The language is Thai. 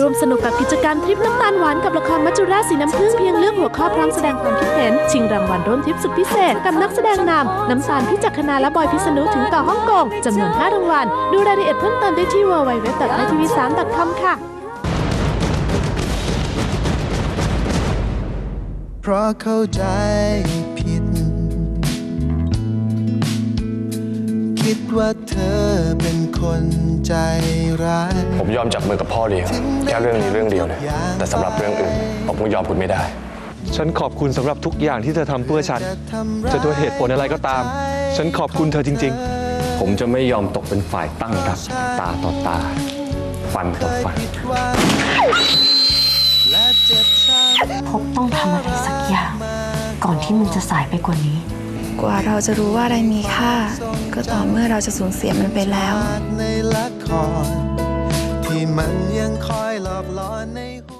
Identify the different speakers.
Speaker 1: ร่วมสนุกกับกิจกรรมทริปน้ำตาลหวานกับละครมัจจุราชสีน้ำผึ้งเพียงเลือกหัวข้อพร้อมแสดงความคิดเห็น ชิงรางวัลร่วมทริปสุดพิเศษ กับนักแสดงนำน้ำตาลพิจักรนาและบอยพิษณุถึงต่อฮ่องกงจำนวน 5 รางวัลดูรายละเอียดเพิ่มเติมได้ที่ www.tv3.com ค่ะ
Speaker 2: เพราะเข้าใจผิด คิดว่าเธอเป็นคนใจ
Speaker 3: ผมยอมจับมือกับพ่อเลี้ยงแค่เรื่องนี้เรื่องเดียวนะแต่สำหรับเรื่องอื่น ผมก็ยอมคุณไม่ได้
Speaker 4: ฉันขอบคุณสำหรับทุกอย่างที่เธอทำเพื่อฉัน จะด้วยเหตุผลอะไรก็ตาม ฉันขอบคุณเธอจริง ๆ
Speaker 3: ผมจะไม่ยอมตกเป็นฝ่ายตั้งรับตาต่อตา ฟันต่อฟัน
Speaker 2: และเจ็บช้ำ
Speaker 5: พบต้องทำอะไรสักอย่าง ก่อนที่มันจะสายไปกว่านี้
Speaker 6: กว่าเราจะรู้ว่าอะไรมีค่า ก็ต่อเมื่อเราจะสูญเสียมันไปแล้ว
Speaker 2: ในละครที่มันยังคอยหลอกหลอนในหัว